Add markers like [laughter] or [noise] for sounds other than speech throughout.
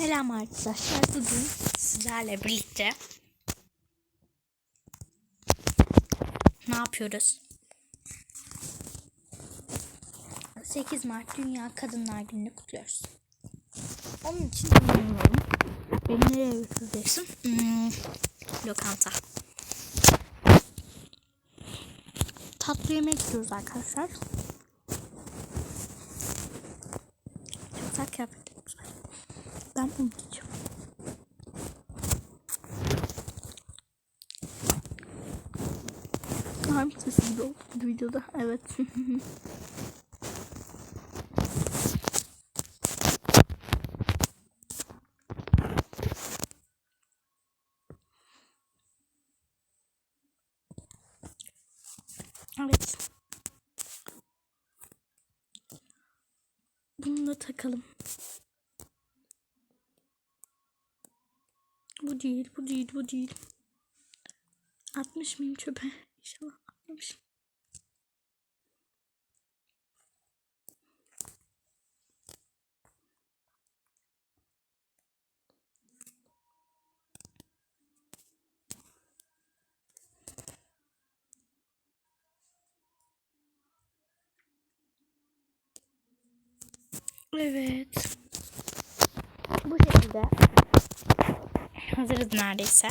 Selam arkadaşlar. Bugün sizlerle birlikte ne yapıyoruz? 8 Mart Dünya Kadınlar Günü'nü kutluyoruz. Onun için inanıyorum. Beni nereye götüreceksin? Hmm, lokanta. Tatlı yemek gidiyoruz arkadaşlar. Çok kıyafetlerimiz var. Ben bunu giyeceğim. Harbi sesi gibi oldu videoda. Evet. evet. Bunu da takalım. Bu değil, bu değil, bu değil. Atmış mıyım çöpe? [laughs] İnşallah atmamışım. Evet. Bu şekilde hazırız neredeyse.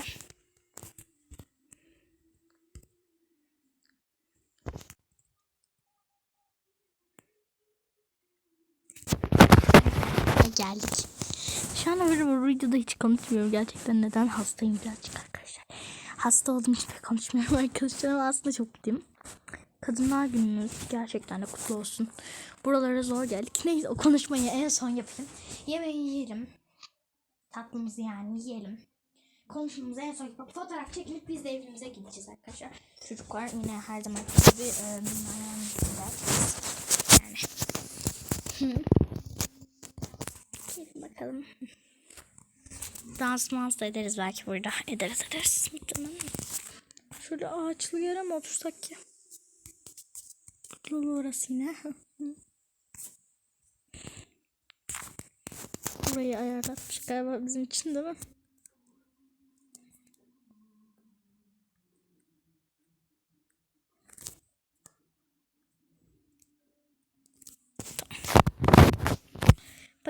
Geldik. Şu an öyle bu videoda hiç konuşmuyorum. Gerçekten neden hastayım birazcık arkadaşlar. Hasta olduğum için pek konuşmuyorum [laughs] arkadaşlar ama aslında çok mutluyum. Kadınlar gününüz gerçekten de kutlu olsun. Buralara zor geldik. [laughs] Neyse o konuşmayı en son yapayım. Yemeği yiyelim. Tatlımızı yani yiyelim. Konuşmamızı en son fotoğraf çekilip biz de evimize gideceğiz arkadaşlar. Çocuklar yine her zaman gibi e. Yani. Bakalım. Dans mans da ederiz belki burada. Ederiz ederiz. Şöyle ağaçlı yere mi otursak ki? Lulu orası yine. Burayı ayarlatmış galiba bizim için değil mi?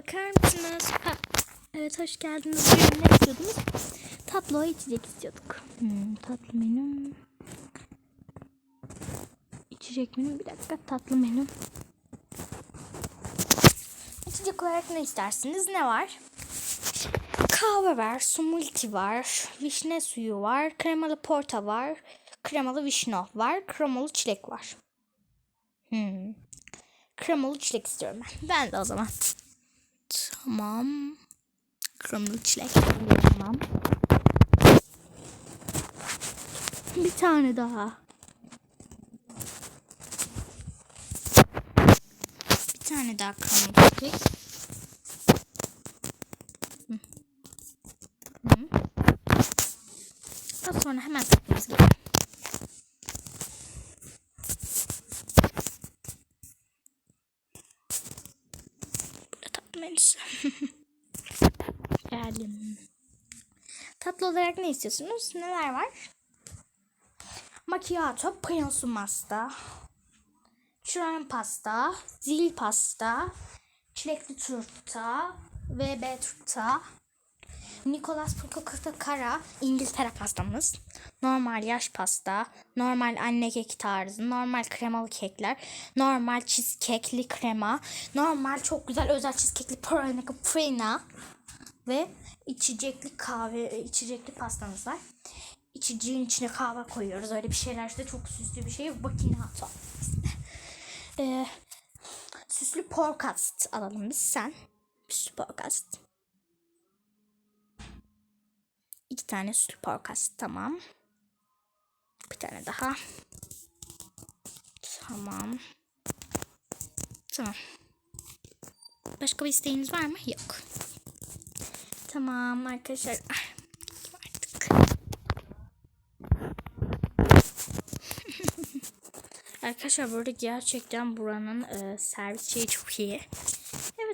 Bakar mısınız? Ha, evet hoş geldiniz. Buyurun ne istiyordunuz? Tatlı içecek istiyorduk. Hmm, tatlı menü. İçecek menü bir dakika tatlı menü. İçecek olarak ne istersiniz? Ne var? Kahve var, smoothie var, vişne suyu var, kremalı porta var, kremalı vişne var, kremalı çilek var. Hmm. Kremalı çilek istiyorum ben. Ben de o zaman. Tamam. Kremalı çilek. Tamam. Bir tane daha. Bir tane daha kremalı çilek. Hı. Hı. Daha sonra hemen tatlımız geliyor. Menüsü. [laughs] Geldim. Tatlı olarak ne istiyorsunuz? Neler var? Macchiato, prensu pasta, şuran pasta, zil pasta, çilekli turta, VB turta, Nicolas Pukakata Kara İngiltere pastamız. Normal yaş pasta, normal anne keki tarzı, normal kremalı kekler, normal cheesecake'li krema, normal çok güzel özel cheesecake'li pralina prina ve içecekli kahve, içecekli pastamız var. İçeceğin içine kahve koyuyoruz. Öyle bir şeyler işte çok süslü bir şey. Bakinato. Ee, süslü porkast alalım biz sen. Süslü porkast. İki tane sütlü porkast tamam. Bir tane daha. Tamam. Tamam. Başka bir isteğiniz var mı? Yok. Tamam arkadaşlar. Artık. [laughs] arkadaşlar burada gerçekten buranın e, servis şeyi çok iyi.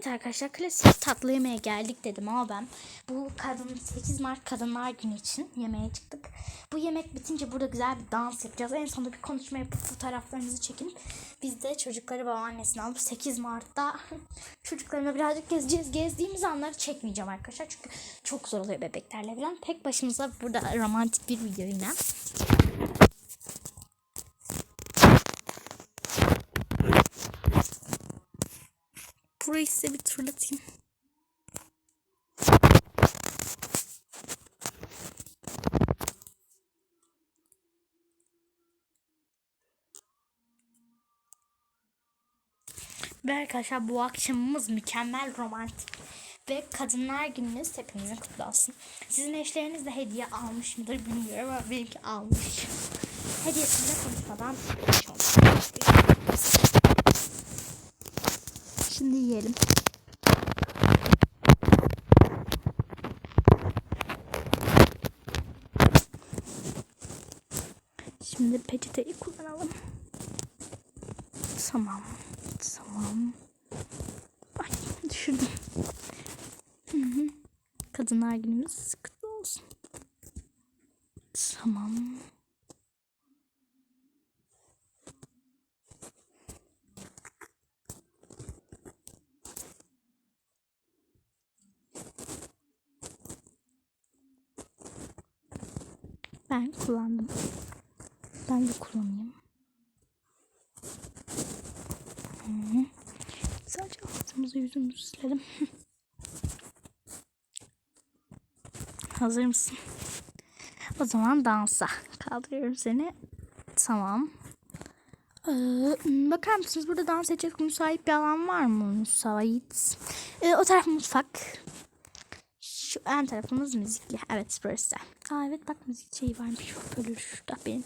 Evet arkadaşlar klasik tatlı yemeğe geldik dedim ama ben bu kadın 8 Mart Kadınlar Günü için yemeğe çıktık. Bu yemek bitince burada güzel bir dans yapacağız. En sonunda bir konuşma yapıp fotoğraflarınızı çekin. Biz de çocukları babaannesini alıp 8 Mart'ta [laughs] çocuklarımla birazcık gezeceğiz. Gezdiğimiz anları çekmeyeceğim arkadaşlar. Çünkü çok zor oluyor bebeklerle falan. Tek başımıza burada romantik bir video yine. Burayı size bir turlatayım. Ve arkadaşlar bu akşamımız mükemmel romantik. Ve Kadınlar Gününüz hepinizin kutlu olsun. Sizin eşleriniz de hediye almış mıdır bilmiyorum ama benimki almış. Hediyesini de konuşmadan Şimdi yiyelim. Şimdi peçeteyi kullanalım. Tamam. Tamam. Ay düşürdüm. Hı hı. Kadınlar günümüz kutlu olsun. Tamam. Ben kullandım. Ben de kullanayım. -hı. Sadece ağzımızı yüzümüzü silelim. [laughs] Hazır mısın? O zaman dansa. Kaldırıyorum seni. Tamam. Ee, bakar mısınız burada dans edecek müsait bir alan var mı? Müsait. Ee, o taraf mutfak. Şu en tarafımız müzikli. Evet burası. Aa evet bak müzik şeyi varmış. Böyle şurada benim.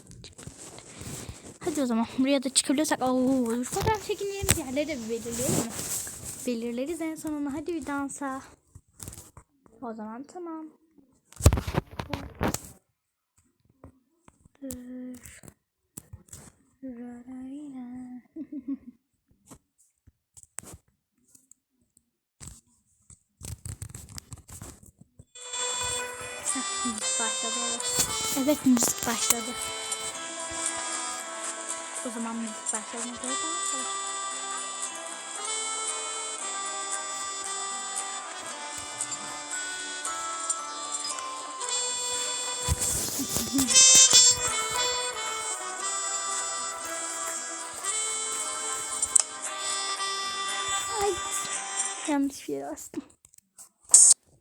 Hadi o zaman buraya da çıkabiliyorsak. Oo, fotoğraf çekileceğimiz yerleri de belirleyelim mi? Belirleriz en sonunda. Hadi bir dansa. O zaman tamam. Dur. Müzik başladı evet. Evet müzik başladı. O zaman müzik başladığına göre. Ay yanlış bir.